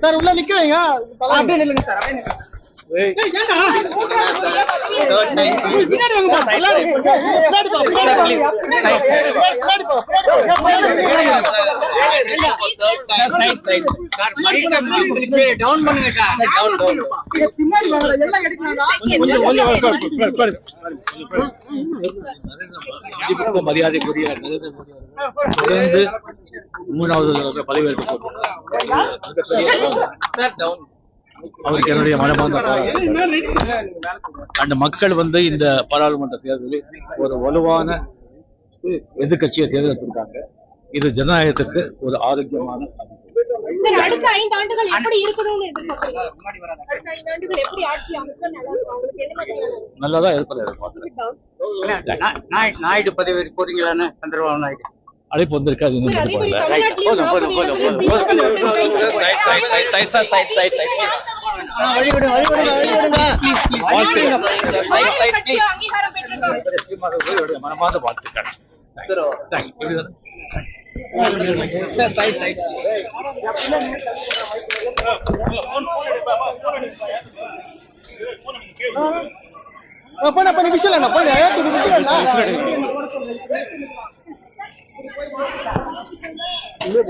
Sir உள்ள நிக்க வைங்க. அப்படியே நில்லுங்க சார் அப்படியே நில்லுங்க டவுன் பண்ணுங்க சார் பின்னாடி வாங்கடா எல்லாம் எடுக்கலாம்டா கொஞ்சம் கொஞ்சம் உட்காரு, உட்காரு, உட்காரு. மதிப்புக்கு மரியாதைக்குரிய நரேந்திர மோடி தொடர்ந்து மூணாவது. அவருக்கு என்னுடைய மனமார்ந்த. அந்த மக்கள் வந்து இந்த பாராளுமன்ற தேர்தலில் ஒரு வலுவான எதிர்க்கட்சியை தேர்ந்தெடுத்திருக்காங்க. இது ஜனநாயகத்துக்கு ஒரு ஆரோக்கியமான சார், அடுத்த ஐந்து ஆண்டுகள் எப்படி இருக்கணும்னு எதிர்பார்க்கறீங்க? அடுத்த ஐந்து ஆண்டுகள் எப்படி ஆட்சி அமைக்க நல்லா இருக்கும் உங்களுக்கு என்ன மாதிரியான நல்லதா இருப்பதை எதிர்பார்க்கிறேன். நாயுடு பதவி போறீங்களான்னு சந்திரபாபு நாயுடு. அழைப்பு வந்திருக்காது மனமார்ந்த வாழ்த்துக்கள். ஆ, போண்ணா, போண்ணா, விசில் அண்ணா, இல்லை